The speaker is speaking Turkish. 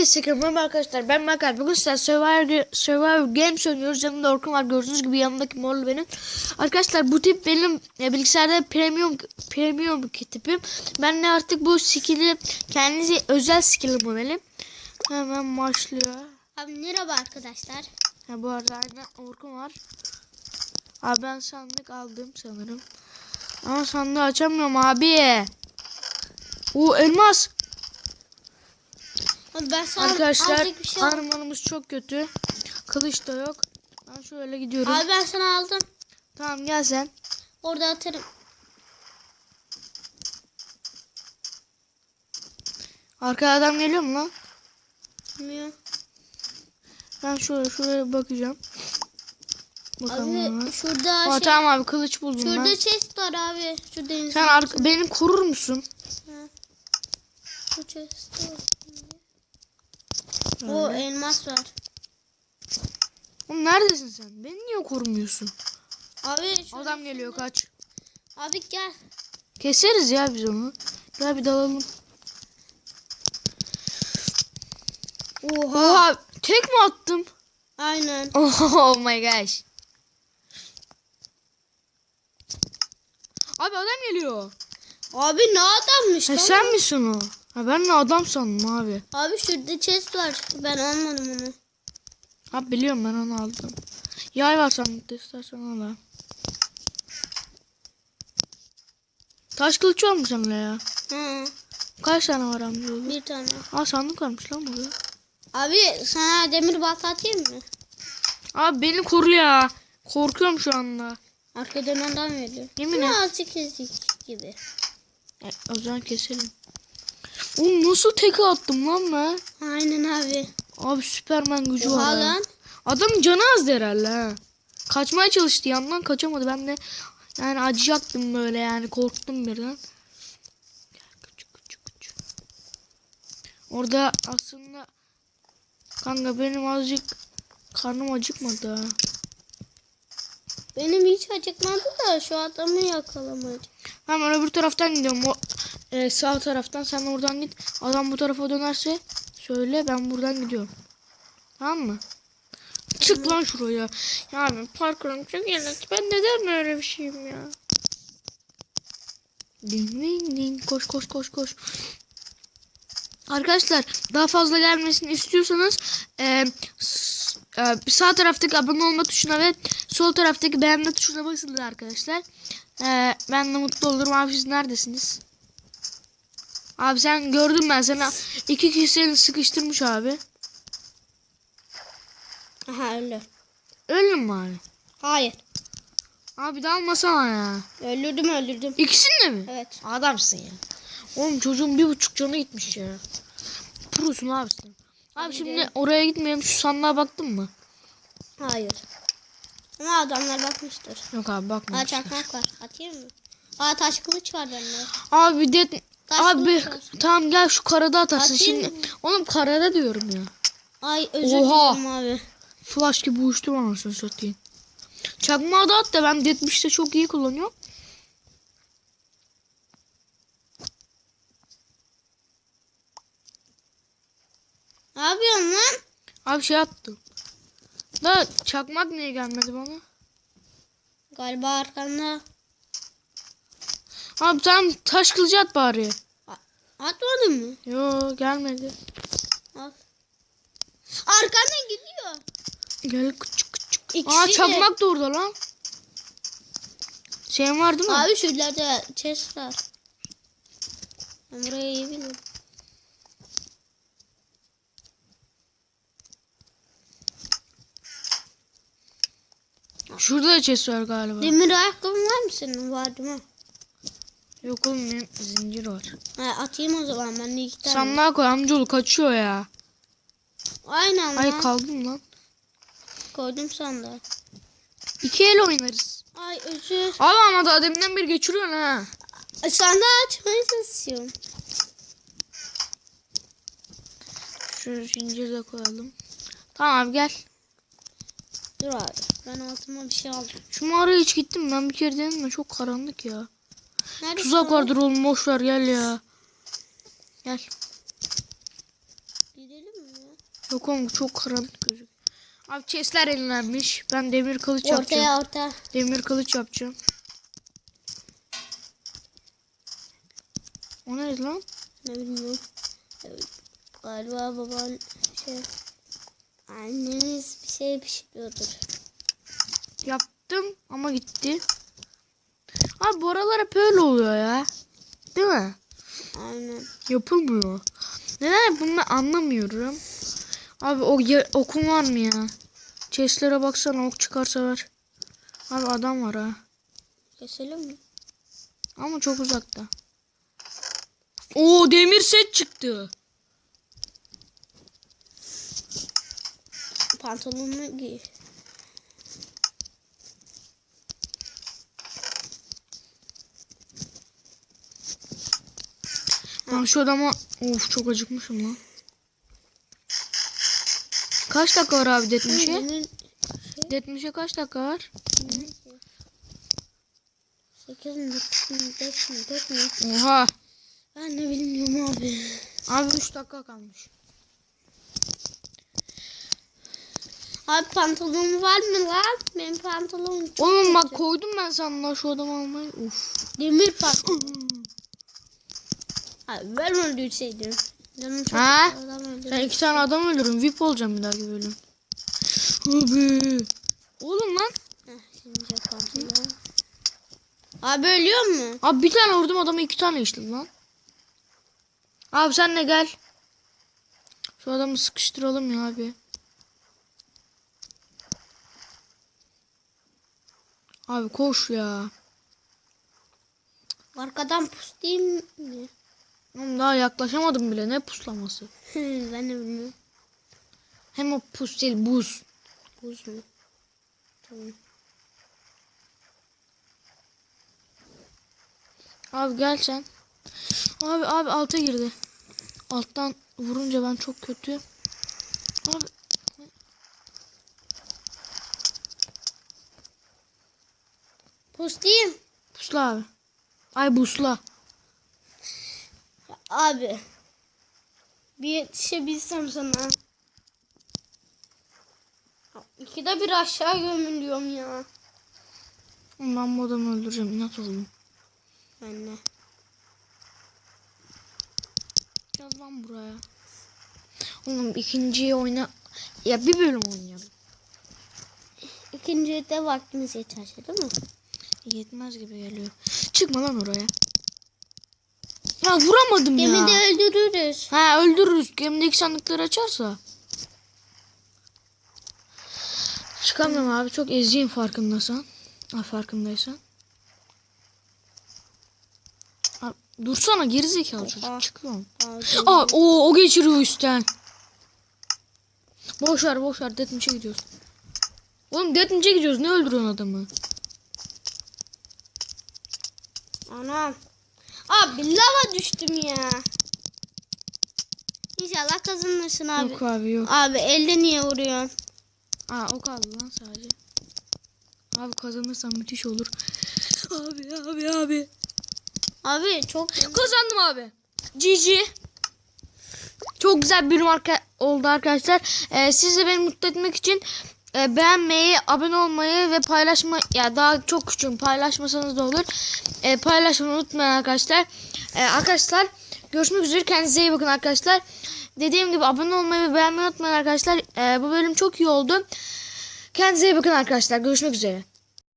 Herkese merhaba arkadaşlar ben Makar. Bugün sizler Survivor, Survivor Games oynuyoruz. Yanımda Orkun var. Gördüğünüz gibi yanımdaki morlu benim. Arkadaşlar bu tip benim e, bilgisayarda premium premium tipim. Ben de artık bu skill'i kendisi özel skill'im benim. Hemen başlıyor. Abi merhaba arkadaşlar. Ha, bu arada aynen Orkun var. Abi ben sandık aldım sanırım. Ama sandığı açamıyorum abi. O elmas. Abi ben sana Arkadaşlar bir şey armanımız çok kötü. Kılıç da yok. Ben şöyle gidiyorum. Abi ben sana aldım. Tamam gel sen. Orada atarım. Arkaya adam geliyor mu lan? Bilmiyorum. Ben şöyle şuraya bakacağım. Bakalım. Abi şurada Aa, şey, tamam abi kılıç buldum şurada ben. chest var abi. Şu deniz. Sen ar- beni korur musun? Şu chest var. O elmas var. Oğlum neredesin sen? Beni niye korumuyorsun? Abi Adam geliyor kaç. Abi gel. Keseriz ya biz onu. Gel bir dalalım. Oha. Oha tek mi attım? Aynen. Oh my gosh. Abi adam geliyor. Abi ne adammış Ha, lan? sen misin o? Ha, ben de adam sandım abi. Abi şurada chest var. Ben almadım onu. Ha biliyorum ben onu aldım. Yay var sandıkta istersen al. Taş kılıç var mı sende ya? Hı. Kaç tane var amcaoğlu? Bir tane. Aa sandık varmış lan burada. Abi sana demir balta atayım mı? Abi beni koru ya. Korkuyorum şu anda. Arka dönenden veriyor. Yemin et. azıcık gibi. E, o zaman keselim. Oğlum nasıl teke attım lan ben? Aynen abi. Abi Süpermen gücü Oha var. lan. Adamın canı azdı herhalde ha. Kaçmaya çalıştı yandan kaçamadı. Ben de yani acıyacaktım böyle yani korktum birden. Orada aslında kanka benim azıcık karnım acıkmadı ha. Benim hiç acıkmadı da şu adamı yakalamadı. Hemen öbür taraftan gidiyorum. O, e, sağ taraftan sen oradan git. Adam bu tarafa dönerse söyle ben buradan gidiyorum. Tamam mı? Çık lan şuraya. Yani parkurun çok iyilik. Ben neden böyle bir şeyim ya? Ding ding ding. Koş koş koş koş. Arkadaşlar daha fazla gelmesini istiyorsanız e, e, sağ taraftaki abone olma tuşuna ve sol taraftaki beğenme tuşuna basın arkadaşlar. E, ben de mutlu olurum. Abi siz neredesiniz? Abi sen gördün ben sana iki kişi seni sıkıştırmış abi. Aha öldü. Öldün mü abi? Hayır. Abi dalmasana ya. Öldürdüm öldürdüm. İkisini de mi? Evet. Adamsın ya. Oğlum çocuğun bir buçuk canı gitmiş ya. Purusun abi sen. Abi Hadi şimdi gidelim. oraya gitmeyelim. Şu sandığa baktın mı? Hayır. Ama adamlar bakmıştır. Yok abi Aa bakmamışlar. çakmak var. Atayım mı? Aa taş kılıç var bende. Abi de Taş abi var. tamam gel şu karada atarsın Atayım şimdi. mı? Oğlum karada diyorum ya. Ay özür Oha. dilerim abi. Flash gibi uçtum anasını satayım. Çakmağı da at da ben Deathwish'te çok iyi kullanıyorum. Ne yapıyorsun lan? Abi şey attım. Da çakmak niye gelmedi bana? Galiba arkanda. Abi tamam taş kılıcı at bari. Atmadın mı? Yo gelmedi. Al. Arkandan gidiyor. Gel küçük küçük. İkisi Aa de- çakmak da orada lan. Şey var değil mi? Abi şuralarda chest var. Ben burayı iyi bilirim. Şurada da chest var galiba. Demir ayakkabın var mı senin? Var değil mi? Yok oğlum benim zincir var. Ha, atayım o zaman ben de iki tane. Sandığa koy amcaoğlu kaçıyor ya. Aynen Ay lan. kaldım lan. Koydum sandığa. İki el oynarız. Ay özür. Abi ama deminden beri geçiriyorsun ha. Ay, Sandığı açmaya çalışıyorum. Şu zinciri de koyalım. Tamam abi gel. Dur abi. Ben altıma bir şey aldım. Şu mağaraya hiç gittim ben bir kere denedim de çok karanlık ya. Nerede Tuzak vardır oğlum boş ver gel ya. Gel. Yok oğlum çok karanlık gözüküyor. Abi chestler elinlenmiş. Ben demir kılıç yapacağım. Ortaya orta. Demir kılıç yapacağım. O ne lan? Ne bileyim. Evet, Galiba baban şey anneniz bir şey pişiriyordur. Yaptım ama gitti. Abi bu aralar hep öyle oluyor ya. Değil mi? Aynen. Yapılmıyor. Neden bunu ben anlamıyorum. Abi o okun var mı ya? Chestlere baksana ok çıkarsa ver. Abi adam var ha. Keselim mi? Ama çok uzakta. Oo demir set çıktı. Pantolonunu giy. Ben şu adama of çok acıkmışım lan. Kaç dakika var abi detmişe? Detmişe kaç dakika var? 8 mi 9 mu 5 mi 4 mü? Oha. Ben ne bilmiyorum abi. Abi 3 dakika kalmış. Abi pantolon var mı lan? Benim pantolonum Oğlum bak koydum ben sana şu adamı almayı. Uf. Demir pantolon. Abi ben. Canım çok Ha? adam. Sen iki tane adam öldürün. VIP olacağım bir dahaki bölüm. Abi. Oğlum lan. Heh, şimdi pantolon. Abi ölüyor mu? Abi bir tane vurdum adama iki tane işledim lan. Abi sen de gel. Şu adamı sıkıştıralım ya abi. Abi koş ya. Arkadan pus değil mi? Oğlum daha yaklaşamadım bile. Ne puslaması? ben de bilmiyorum. Hem o pus değil buz. Buz mu? Tamam. Abi gel sen. Abi abi alta girdi. Alttan vurunca ben çok kötü. Abi Pus değil. pusla abi. Ay busla. Abi. Bir yetişebilsem sana. İkide bir aşağı gömülüyorum ya. Oğlum Ben bu adamı öldüreceğim. İnat oldum. Ben de. Gel lan buraya. Oğlum ikinciyi oyna. Ya bir bölüm oynayalım. İkinci de vaktimiz yeterse değil mi? Yetmez gibi geliyor. Çıkma lan oraya. Ya vuramadım ya. Gemi de öldürürüz. Ha öldürürüz. Gemideki sandıkları açarsa. Çıkamıyorum abi. Çok eziyim farkındaysan. Ha farkındaysan. Ha, dursana gerizekalı çocuk. Çıkıyorum. Abi. Aa o o geçiriyor üstten. Boş ver boş ver. Deathmatch'e gidiyoruz. Oğlum Deathmatch'e gidiyoruz. Ne öldürüyorsun adamı? Anam. Abi lava düştüm ya. İnşallah kazanırsın abi. Yok abi yok. Abi elde niye vuruyorsun? Aa o kaldı lan sadece. Abi kazanırsam müthiş olur. Abi abi abi. Abi çok Kazandım abi. GG. Çok güzel bir bölüm arka oldu arkadaşlar. Ee, siz de beni mutlu etmek için e, beğenmeyi, abone olmayı ve paylaşma ya daha çok küçüğüm paylaşmasanız da olur. E, paylaşmayı unutmayın arkadaşlar. E, arkadaşlar görüşmek üzere. Kendinize iyi bakın arkadaşlar. Dediğim gibi abone olmayı ve beğenmeyi unutmayın arkadaşlar. E, bu bölüm çok iyi oldu. Kendinize iyi bakın arkadaşlar. Görüşmek üzere.